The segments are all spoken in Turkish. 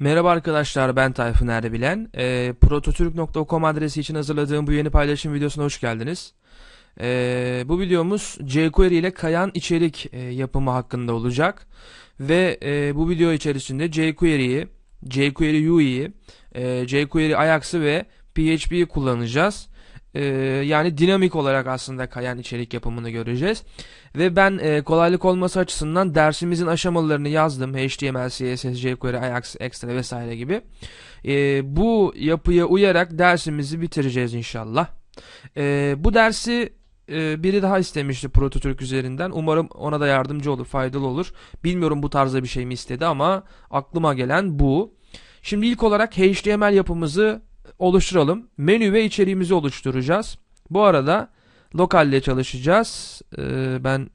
Merhaba arkadaşlar ben Tayfun Erbilen. E, prototürk.com adresi için hazırladığım bu yeni paylaşım videosuna hoş geldiniz. E, bu videomuz jQuery ile kayan içerik e, yapımı hakkında olacak. Ve e, bu video içerisinde jQuery'yi, jQuery UI'yi, e, jQuery Ajax'ı ve PHP'yi kullanacağız. E, yani dinamik olarak aslında kayan içerik yapımını göreceğiz. Ve ben e, kolaylık olması açısından dersimizin aşamalarını yazdım. HTML, CSS, jQuery, Ajax, Extra vesaire gibi. E, bu yapıya uyarak dersimizi bitireceğiz inşallah. E, bu dersi e, biri daha istemişti Prototürk üzerinden. Umarım ona da yardımcı olur, faydalı olur. Bilmiyorum bu tarzda bir şey mi istedi ama aklıma gelen bu. Şimdi ilk olarak HTML yapımızı oluşturalım. Menü ve içeriğimizi oluşturacağız. Bu arada lokalle çalışacağız. Ee, ben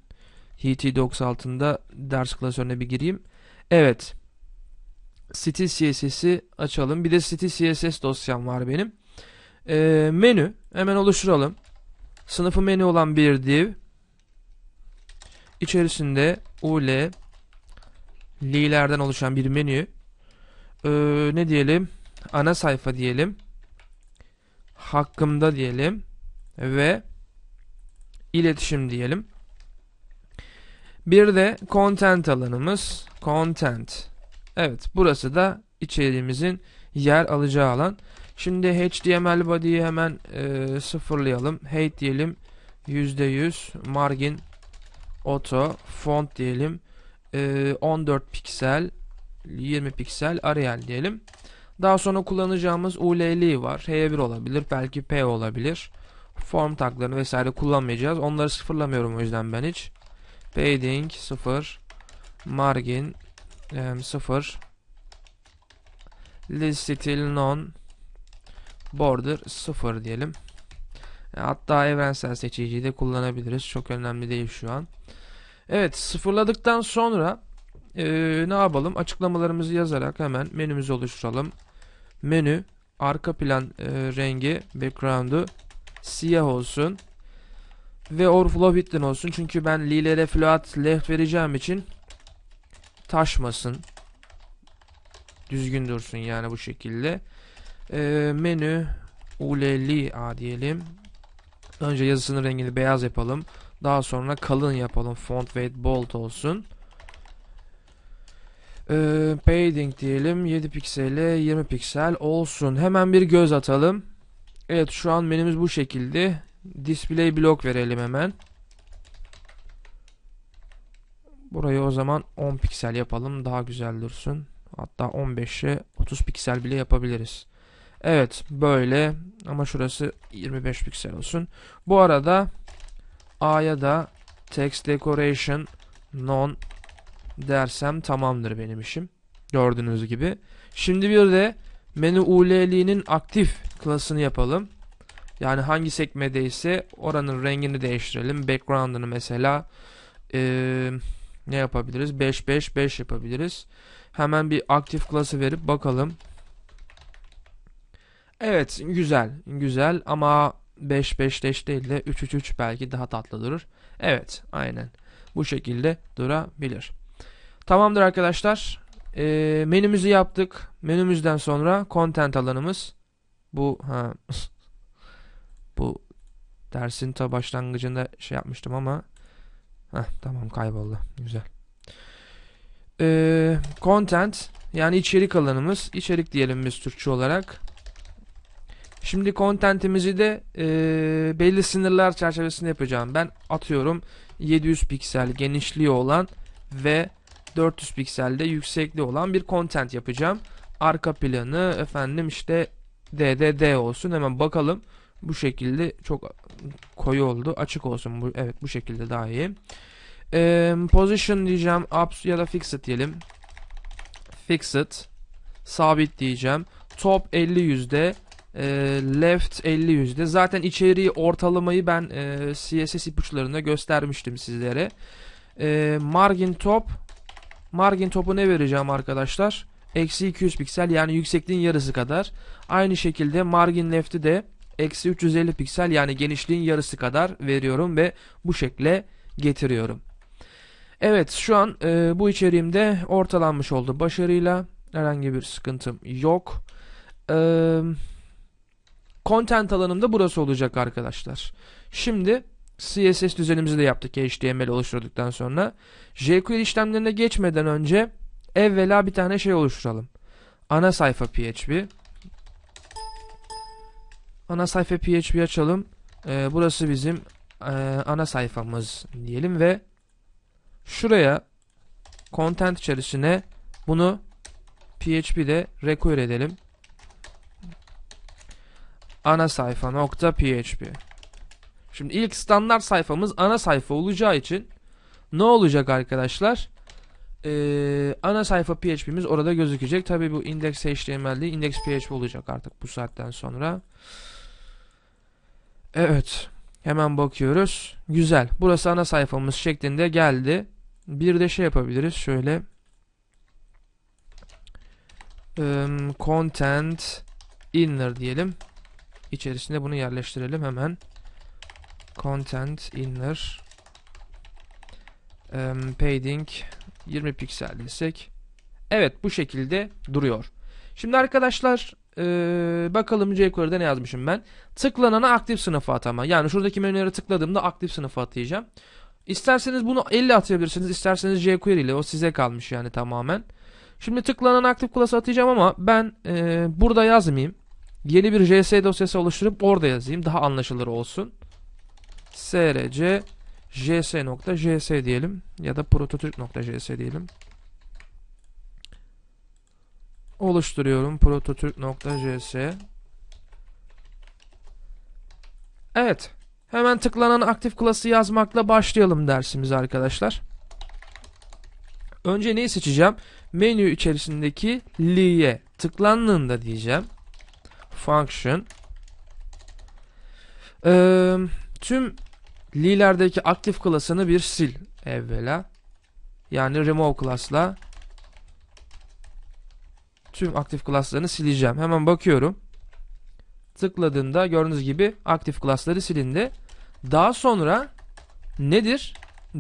HT altında ders klasörüne bir gireyim. Evet. City CSS'i açalım. Bir de City CSS dosyam var benim. Ee, menü. Hemen oluşturalım. Sınıfı menü olan bir div. İçerisinde ul li'lerden oluşan bir menü. Ee, ne diyelim? Ana sayfa diyelim. Hakkımda diyelim. Ve iletişim diyelim. Bir de content alanımız. Content. Evet burası da içeriğimizin yer alacağı alan. Şimdi HTML body'yi hemen e, sıfırlayalım. Height diyelim. %100 margin auto font diyelim. E, 14 piksel 20 piksel Arial diyelim. Daha sonra kullanacağımız ULL var. H1 olabilir. Belki P olabilir form taglarını vesaire kullanmayacağız. Onları sıfırlamıyorum o yüzden ben hiç. Padding 0 margin 0 list still non border 0 diyelim. Hatta evrensel seçiciyi de kullanabiliriz. Çok önemli değil şu an. Evet sıfırladıktan sonra e, ne yapalım? Açıklamalarımızı yazarak hemen menümüzü oluşturalım. Menü arka plan e, rengi background'u siyah olsun. Ve overflow hidden olsun. Çünkü ben lilere float left vereceğim için taşmasın. Düzgün dursun yani bu şekilde. Ee, menü ulli a diyelim. Önce yazısının rengini beyaz yapalım. Daha sonra kalın yapalım. Font weight bold olsun. Ee, padding diyelim. 7 piksele 20 piksel olsun. Hemen bir göz atalım. Evet şu an menümüz bu şekilde. Display block verelim hemen. Burayı o zaman 10 piksel yapalım. Daha güzel dursun. Hatta 15'e 30 piksel bile yapabiliriz. Evet böyle ama şurası 25 piksel olsun. Bu arada A'ya da text decoration non dersem tamamdır benim işim. Gördüğünüz gibi. Şimdi bir de menü ULL'nin aktif klasını yapalım. Yani hangi sekmedeyse oranın rengini değiştirelim. Background'ını mesela ee, ne yapabiliriz? 5 5 5 yapabiliriz. Hemen bir aktif klası verip bakalım. Evet güzel güzel ama 5 5 5 değil de 3 3 3 belki daha tatlı durur. Evet aynen bu şekilde durabilir. Tamamdır arkadaşlar. E, menümüzü yaptık. Menümüzden sonra content alanımız. Bu ha bu dersin ta başlangıcında şey yapmıştım ama Heh, tamam kayboldu. Güzel. Ee, content yani içerik alanımız. içerik diyelim biz Türkçe olarak. Şimdi contentimizi de e, belli sınırlar çerçevesinde yapacağım. Ben atıyorum 700 piksel genişliği olan ve 400 pikselde yüksekliği olan bir content yapacağım. Arka planı efendim işte DDD olsun. Hemen bakalım. Bu şekilde çok koyu oldu. Açık olsun. Bu, evet bu şekilde daha iyi. Ee, position diyeceğim. Up ya da fixed diyelim. Fixed. Sabit diyeceğim. Top 50 yüzde. E, left 50 yüzde. Zaten içeriği ortalamayı ben e, CSS ipuçlarında göstermiştim sizlere. E, margin top. Margin topu ne vereceğim arkadaşlar? Eksi 200 piksel yani yüksekliğin yarısı kadar. Aynı şekilde margin left'i de eksi 350 piksel yani genişliğin yarısı kadar veriyorum ve bu şekle getiriyorum. Evet şu an e, bu içeriğimde ortalanmış oldu başarıyla. Herhangi bir sıkıntım yok. Ee, content alanımda burası olacak arkadaşlar. Şimdi CSS düzenimizi de yaptık HTML oluşturduktan sonra. jQuery işlemlerine geçmeden önce evvela bir tane şey oluşturalım. Ana sayfa PHP. Ana sayfa PHP açalım. Ee, burası bizim e, ana sayfamız diyelim ve şuraya content içerisine bunu PHP'de require edelim. Ana sayfa nokta PHP. Şimdi ilk standart sayfamız ana sayfa olacağı için ne olacak arkadaşlar? Ee, ana sayfa PHP'miz orada gözükecek. Tabi bu index HTML değil, index PHP olacak artık bu saatten sonra. Evet. Hemen bakıyoruz. Güzel. Burası ana sayfamız şeklinde geldi. Bir de şey yapabiliriz. Şöyle. Um, content inner diyelim. İçerisine bunu yerleştirelim hemen. Content inner um, padding 20 piksel desek. Evet bu şekilde duruyor. Şimdi arkadaşlar ee, bakalım jQuery'de ne yazmışım ben. Tıklanana aktif sınıfa atama. Yani şuradaki menülere tıkladığımda aktif sınıfa atayacağım. İsterseniz bunu 50 atabilirsiniz. İsterseniz jQuery ile o size kalmış yani tamamen. Şimdi tıklanan aktif class'a atacağım ama ben e, burada yazmayayım. Yeni bir JS dosyası oluşturup orada yazayım. Daha anlaşılır olsun. src js.js diyelim ya da prototürk.js diyelim. Oluşturuyorum prototürk.js. Evet. Hemen tıklanan aktif klası yazmakla başlayalım dersimiz arkadaşlar. Önce neyi seçeceğim? Menü içerisindeki li'ye tıklandığında diyeceğim. Function. Ee, tüm li'lerdeki aktif klasını bir sil evvela. Yani remove class'la tüm aktif klaslarını sileceğim. Hemen bakıyorum. Tıkladığında gördüğünüz gibi aktif klasları silindi. Daha sonra nedir?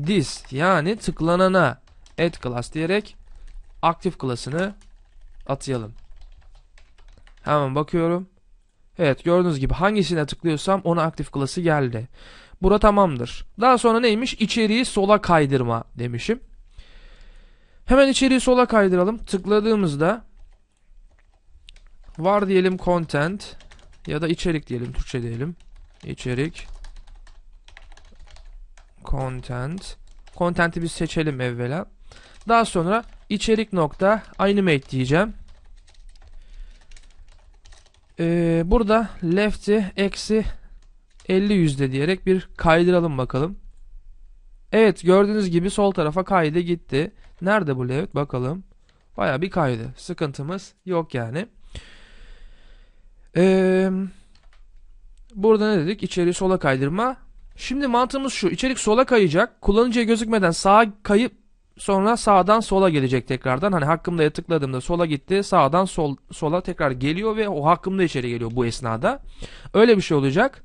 This yani tıklanana add class diyerek aktif klasını atayalım. Hemen bakıyorum. Evet gördüğünüz gibi hangisine tıklıyorsam ona aktif klası geldi. Bura tamamdır. Daha sonra neymiş? İçeriği sola kaydırma demişim. Hemen içeriği sola kaydıralım. Tıkladığımızda var diyelim content ya da içerik diyelim Türkçe diyelim. İçerik content content'i biz seçelim evvela. Daha sonra içerik nokta animate diyeceğim. Ee, burada left'i eksi 50 yüzde diyerek bir kaydıralım bakalım. Evet gördüğünüz gibi sol tarafa kaydı gitti. Nerede bu left bakalım. Baya bir kaydı. Sıkıntımız yok yani. Ee, burada ne dedik? İçeriği sola kaydırma. Şimdi mantığımız şu. İçerik sola kayacak. Kullanıcıya gözükmeden sağa kayıp sonra sağdan sola gelecek tekrardan. Hani hakkımda'ya tıkladığımda sola gitti. Sağdan sol, sola tekrar geliyor ve o hakkımda içeri geliyor bu esnada. Öyle bir şey olacak.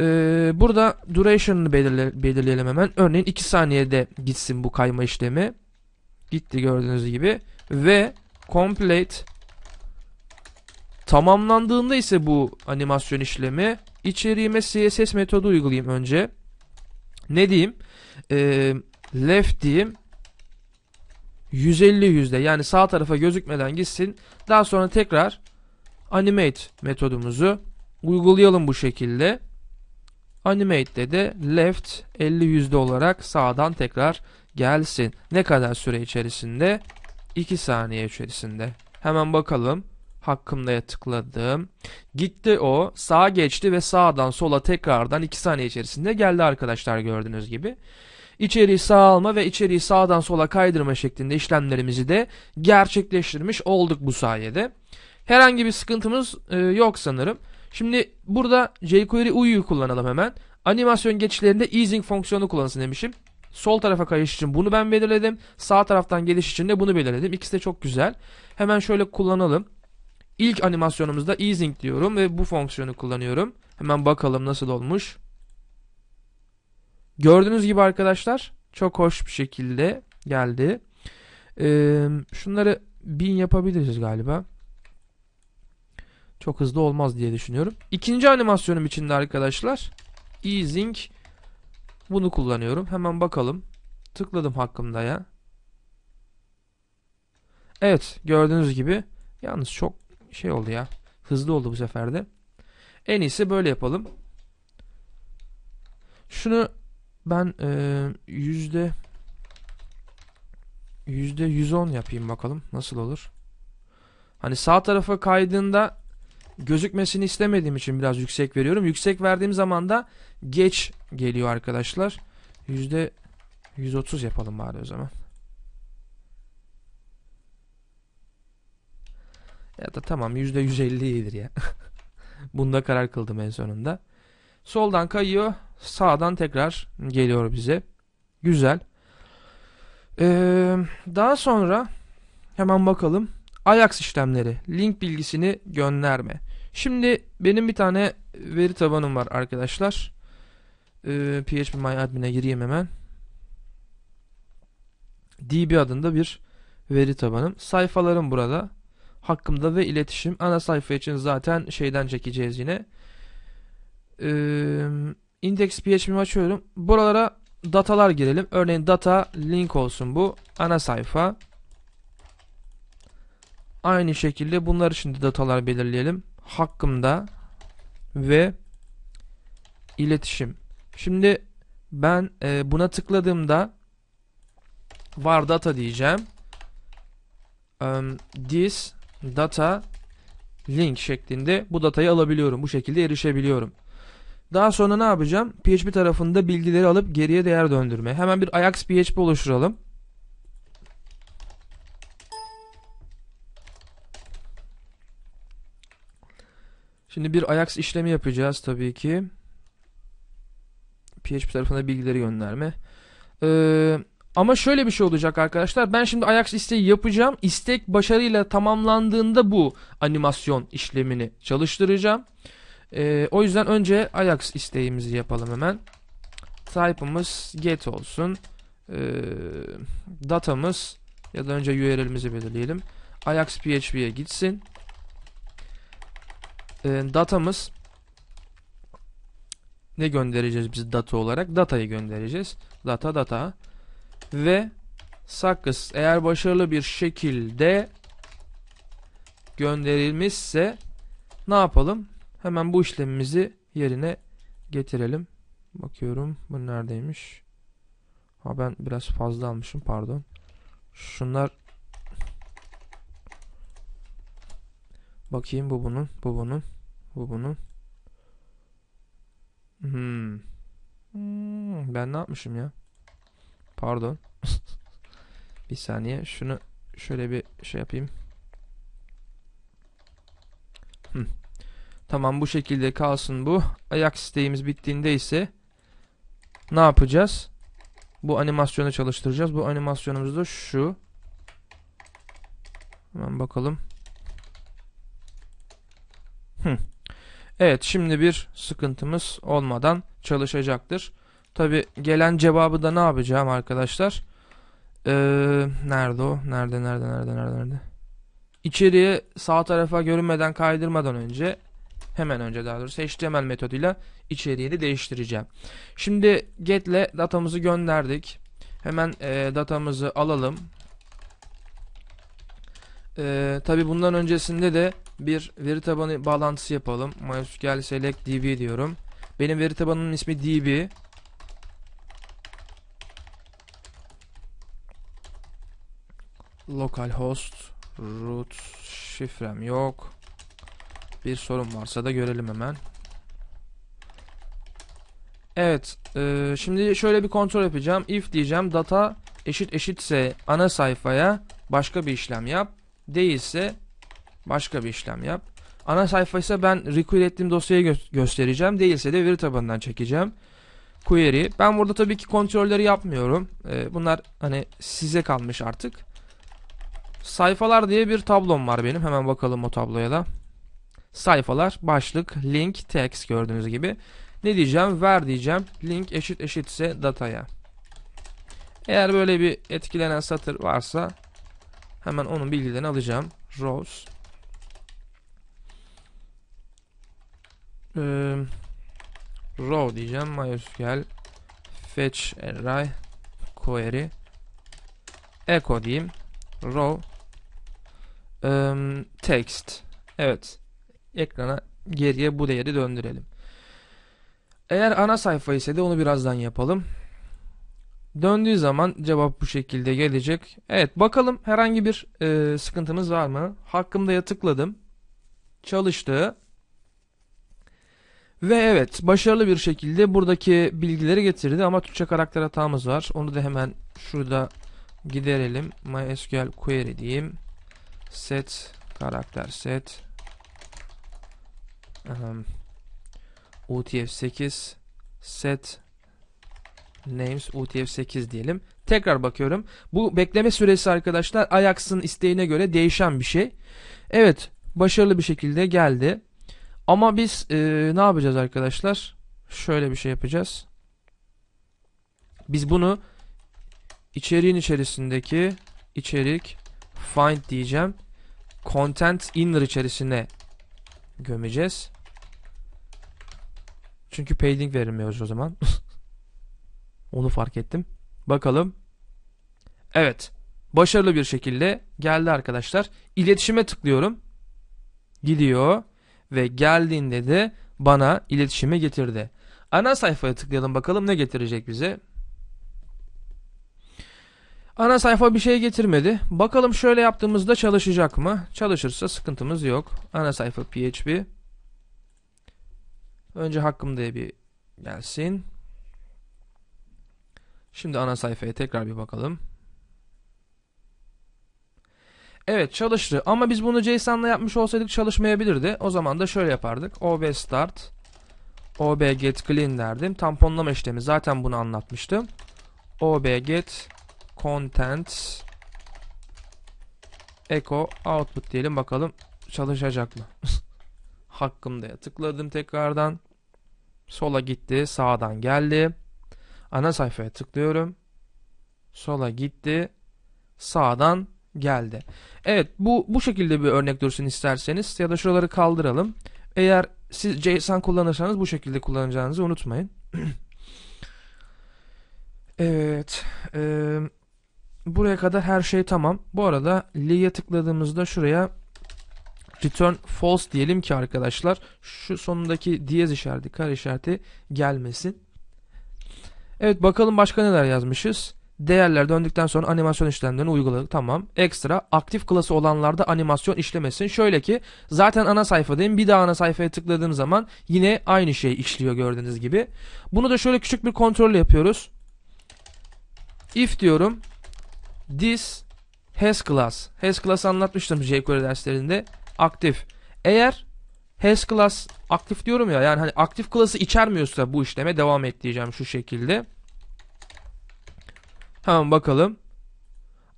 Ee, burada duration'ını belirle, belirleyelim hemen. Örneğin 2 saniyede gitsin bu kayma işlemi. Gitti gördüğünüz gibi. Ve complete tamamlandığında ise bu animasyon işlemi içeriğime CSS metodu uygulayayım önce. Ne diyeyim? Ee, left diyeyim. 150 yüzde yani sağ tarafa gözükmeden gitsin. Daha sonra tekrar animate metodumuzu uygulayalım bu şekilde. Animate'de de left 50 yüzde olarak sağdan tekrar gelsin. Ne kadar süre içerisinde? 2 saniye içerisinde. Hemen bakalım. Hakkımda'ya tıkladım. Gitti o. Sağa geçti ve sağdan sola tekrardan 2 saniye içerisinde geldi arkadaşlar gördüğünüz gibi. İçeriği sağ alma ve içeriği sağdan sola kaydırma şeklinde işlemlerimizi de gerçekleştirmiş olduk bu sayede. Herhangi bir sıkıntımız e, yok sanırım. Şimdi burada jQuery UI'yi kullanalım hemen. Animasyon geçişlerinde easing fonksiyonu kullanılsın demişim. Sol tarafa kayış için bunu ben belirledim. Sağ taraftan geliş için de bunu belirledim. İkisi de çok güzel. Hemen şöyle kullanalım. İlk animasyonumuzda easing diyorum ve bu fonksiyonu kullanıyorum. Hemen bakalım nasıl olmuş. Gördüğünüz gibi arkadaşlar çok hoş bir şekilde geldi. Ee, şunları 1000 yapabiliriz galiba. Çok hızlı olmaz diye düşünüyorum. İkinci animasyonum içinde arkadaşlar easing bunu kullanıyorum. Hemen bakalım. Tıkladım hakkımda ya. Evet gördüğünüz gibi yalnız çok şey oldu ya. Hızlı oldu bu sefer de. En iyisi böyle yapalım. Şunu ben e, yüzde yüzde 110 yapayım bakalım nasıl olur. Hani sağ tarafa kaydığında gözükmesini istemediğim için biraz yüksek veriyorum. Yüksek verdiğim zaman da geç geliyor arkadaşlar. Yüzde 130 yapalım bari o zaman. Ya da tamam yüzde 150 iyidir ya. Bunda karar kıldım en sonunda. Soldan kayıyor. Sağdan tekrar geliyor bize. Güzel. Ee, daha sonra hemen bakalım. Ajax işlemleri. Link bilgisini gönderme. Şimdi benim bir tane veri tabanım var arkadaşlar. Ee, PHP My gireyim hemen. DB adında bir veri tabanım. Sayfalarım burada. Hakkımda ve iletişim. Ana sayfa için zaten şeyden çekeceğiz yine. Ee, index PHP'mi açıyorum. Buralara datalar girelim. Örneğin data link olsun bu. Ana sayfa. Aynı şekilde bunlar için de datalar belirleyelim. Hakkımda ve iletişim. Şimdi ben e, buna tıkladığımda var data diyeceğim. This data link şeklinde bu datayı alabiliyorum. Bu şekilde erişebiliyorum. Daha sonra ne yapacağım? PHP tarafında bilgileri alıp geriye değer döndürme. Hemen bir Ajax PHP oluşturalım. Şimdi bir Ajax işlemi yapacağız tabii ki. PHP tarafına bilgileri gönderme. Ee, ama şöyle bir şey olacak arkadaşlar. Ben şimdi Ajax isteği yapacağım. İstek başarıyla tamamlandığında bu animasyon işlemini çalıştıracağım. Ee, o yüzden önce Ajax isteğimizi yapalım hemen. Type'ımız get olsun. Ee, datamız ya da önce URL'imizi belirleyelim. Ajax PHP'ye gitsin. Ee, datamız ne göndereceğiz biz data olarak? Datayı göndereceğiz. Data data ve success eğer başarılı bir şekilde gönderilmişse ne yapalım? Hemen bu işlemimizi yerine getirelim. Bakıyorum bu neredeymiş? Ha ben biraz fazla almışım pardon. Şunlar Bakayım bu bunun, bu bunun, bu bunun. Hmm. Hmm, ben ne yapmışım ya? Pardon. bir saniye. Şunu şöyle bir şey yapayım. Hmm. Tamam bu şekilde kalsın bu. Ayak isteğimiz bittiğinde ise ne yapacağız? Bu animasyonu çalıştıracağız. Bu animasyonumuz da şu. Hemen bakalım. Hmm. Evet şimdi bir sıkıntımız olmadan çalışacaktır. Tabi gelen cevabı da ne yapacağım arkadaşlar? Ee, nerede o? Nerede nerede nerede nerede nerede? İçeriye sağ tarafa görünmeden kaydırmadan önce hemen önce daha doğrusu HTML metoduyla içeriğini değiştireceğim. Şimdi get ile datamızı gönderdik. Hemen e, datamızı alalım. E, Tabi bundan öncesinde de bir veri tabanı bağlantısı yapalım. MySQL select db diyorum. Benim veri tabanının ismi db. Localhost root şifrem yok. Bir sorun varsa da görelim hemen. Evet. E, şimdi şöyle bir kontrol yapacağım. If diyeceğim. Data eşit eşitse ana sayfaya başka bir işlem yap. Değilse başka bir işlem yap. Ana sayfa ise ben require ettiğim dosyayı gö göstereceğim. Değilse de veri tabanından çekeceğim. Query. Ben burada tabii ki kontrolleri yapmıyorum. E, bunlar hani size kalmış artık. Sayfalar diye bir tablom var benim. Hemen bakalım o tabloya da. Sayfalar, başlık, link, text gördüğünüz gibi. Ne diyeceğim? Ver diyeceğim. Link eşit eşitse dataya. Eğer böyle bir etkilenen satır varsa Hemen onun bilgilerini alacağım. Rows. Ee, row diyeceğim. MySQL fetch array query echo diyeyim. Row um, text. Evet. Ekrana geriye bu değeri döndürelim. Eğer ana sayfa ise de onu birazdan yapalım. Döndüğü zaman cevap bu şekilde gelecek. Evet bakalım herhangi bir e, sıkıntımız var mı? Hakkımda'ya tıkladım. Çalıştı. Ve evet başarılı bir şekilde buradaki bilgileri getirdi ama Türkçe karakter hatamız var. Onu da hemen şurada giderelim. MySQL query diyeyim. Set karakter set um, UTF-8 set names UTF-8 diyelim. Tekrar bakıyorum. Bu bekleme süresi arkadaşlar Ajax'ın isteğine göre değişen bir şey. Evet başarılı bir şekilde geldi. Ama biz e, ne yapacağız arkadaşlar? Şöyle bir şey yapacağız. Biz bunu içeriğin içerisindeki içerik find diyeceğim. Content inner içerisine gömeceğiz. Çünkü padding verilmiyoruz o zaman. Onu fark ettim. Bakalım. Evet. Başarılı bir şekilde geldi arkadaşlar. İletişime tıklıyorum. Gidiyor. Ve geldiğinde de bana iletişime getirdi. Ana sayfaya tıklayalım bakalım ne getirecek bize. Ana sayfa bir şey getirmedi. Bakalım şöyle yaptığımızda çalışacak mı? Çalışırsa sıkıntımız yok. Ana sayfa PHP. Önce hakkımda bir gelsin. Şimdi ana sayfaya tekrar bir bakalım. Evet çalıştı ama biz bunu JSON'la yapmış olsaydık çalışmayabilirdi. O zaman da şöyle yapardık. ob start ob get clean derdim. Tamponlama işlemi zaten bunu anlatmıştım. ob get content echo output diyelim bakalım çalışacak mı? Hakkımda tıkladım tekrardan. Sola gitti, sağdan geldi. Ana sayfaya tıklıyorum. Sola gitti, sağdan geldi. Evet bu bu şekilde bir örnek dursun isterseniz ya da şuraları kaldıralım. Eğer siz JSON kullanırsanız bu şekilde kullanacağınızı unutmayın. evet. E, buraya kadar her şey tamam. Bu arada Lee'ye tıkladığımızda şuraya return false diyelim ki arkadaşlar şu sonundaki diyez işareti, kare işareti gelmesin. Evet bakalım başka neler yazmışız. Değerler döndükten sonra animasyon işlemlerini uyguladık. Tamam. Ekstra aktif klası olanlarda animasyon işlemesin. Şöyle ki zaten ana sayfadayım. Bir daha ana sayfaya tıkladığım zaman yine aynı şey işliyor gördüğünüz gibi. Bunu da şöyle küçük bir kontrol yapıyoruz. If diyorum. This has class. Has class anlatmıştım jQuery derslerinde. Aktif. Eğer has class aktif diyorum ya yani hani aktif klası içermiyorsa bu işleme devam et diyeceğim şu şekilde. Hemen bakalım.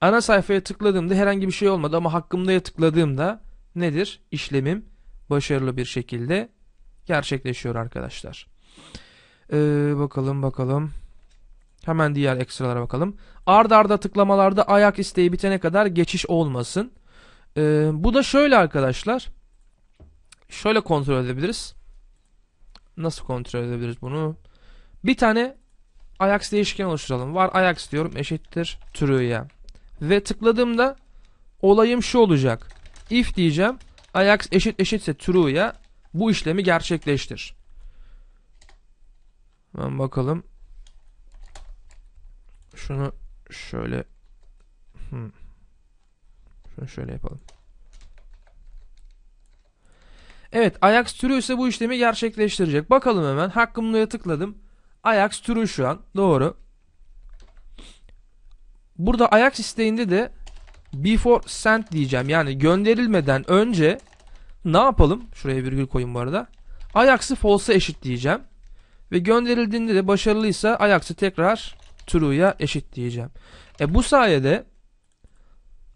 Ana sayfaya tıkladığımda herhangi bir şey olmadı ama hakkımdaya tıkladığımda nedir? İşlemim başarılı bir şekilde gerçekleşiyor arkadaşlar. Ee, bakalım bakalım. Hemen diğer ekstralara bakalım. Ard arda tıklamalarda ayak isteği bitene kadar geçiş olmasın. Ee, bu da şöyle arkadaşlar. Şöyle kontrol edebiliriz. Nasıl kontrol edebiliriz bunu? Bir tane Ajax değişken oluşturalım. Var Ajax diyorum eşittir true'ye. Ve tıkladığımda olayım şu olacak. If diyeceğim. Ajax eşit eşitse true'ya bu işlemi gerçekleştir. Hemen bakalım. Şunu şöyle hmm. Şunu şöyle yapalım. Evet Ajax true ise bu işlemi gerçekleştirecek. Bakalım hemen. Hakkımlıya tıkladım. Ajax true şu an. Doğru. Burada Ajax isteğinde de before send diyeceğim. Yani gönderilmeden önce ne yapalım? Şuraya virgül koyayım bu arada. Ajax'ı false'a eşit diyeceğim. Ve gönderildiğinde de başarılıysa Ajax'ı tekrar true'ya eşit diyeceğim. E bu sayede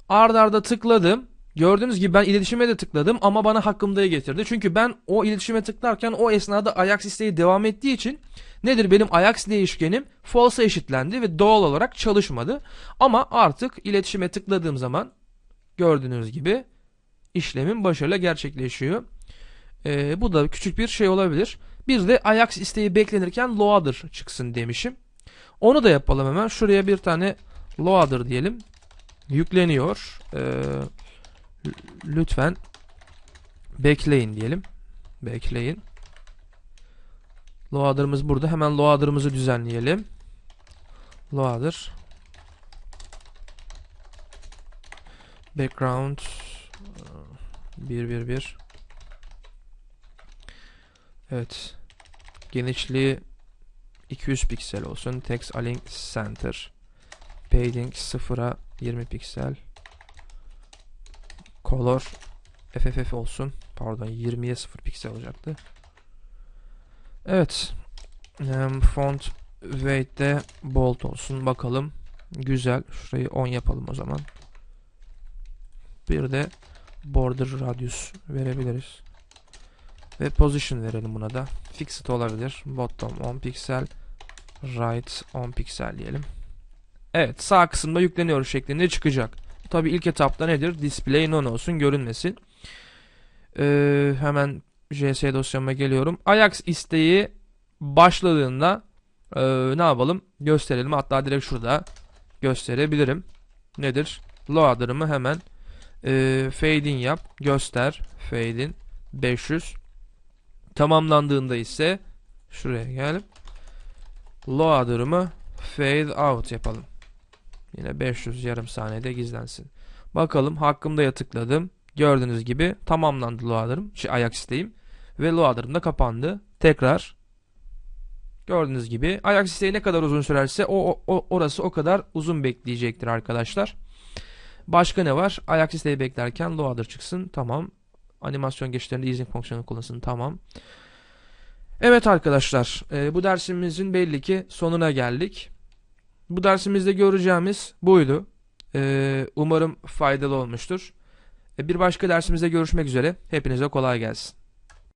ard arda tıkladım. Gördüğünüz gibi ben iletişime de tıkladım ama bana hakkımdayı getirdi. Çünkü ben o iletişime tıklarken o esnada Ajax isteği devam ettiği için nedir benim Ajax değişkenim false'a eşitlendi ve doğal olarak çalışmadı. Ama artık iletişime tıkladığım zaman gördüğünüz gibi işlemin başarıyla gerçekleşiyor. Ee, bu da küçük bir şey olabilir. Bir de Ajax isteği beklenirken loader çıksın demişim. Onu da yapalım hemen. Şuraya bir tane loader diyelim. Yükleniyor. Ee, lütfen bekleyin diyelim. Bekleyin. Loader'ımız burada. Hemen loader'ımızı düzenleyelim. Loader. Background 111 Evet. Genişliği 200 piksel olsun. Text align center. Padding 0'a 20 piksel. Color FFF olsun. Pardon 20'ye 0 piksel olacaktı. Evet. Font weight de bold olsun. Bakalım. Güzel. Şurayı 10 yapalım o zaman. Bir de border radius verebiliriz. Ve position verelim buna da. Fixed olabilir. Bottom 10 piksel. Right 10 piksel diyelim. Evet sağ kısımda yükleniyor şeklinde çıkacak. Tabi ilk etapta nedir? Display none olsun görünmesin. Ee, hemen JS dosyama geliyorum. Ajax isteği başladığında e, ne yapalım? Gösterelim. Hatta direkt şurada gösterebilirim. Nedir? Loader'ımı hemen e, fade yap. Göster. Fade in 500. Tamamlandığında ise şuraya gelip loader'ımı fade out yapalım. Yine 500 yarım saniyede gizlensin. Bakalım hakkımda tıkladım. Gördüğünüz gibi tamamlandı loader'ım. Şey, Ajax isteğim. Ve loader'ım da kapandı. Tekrar gördüğünüz gibi Ajax isteği ne kadar uzun sürerse o, o orası o kadar uzun bekleyecektir arkadaşlar. Başka ne var? Ajax isteği beklerken loader çıksın. Tamam. Animasyon geçişlerinde easing fonksiyonu kullansın. Tamam. Evet arkadaşlar. E, bu dersimizin belli ki sonuna geldik. Bu dersimizde göreceğimiz buydu. E, umarım faydalı olmuştur. E, bir başka dersimizde görüşmek üzere. Hepinize kolay gelsin.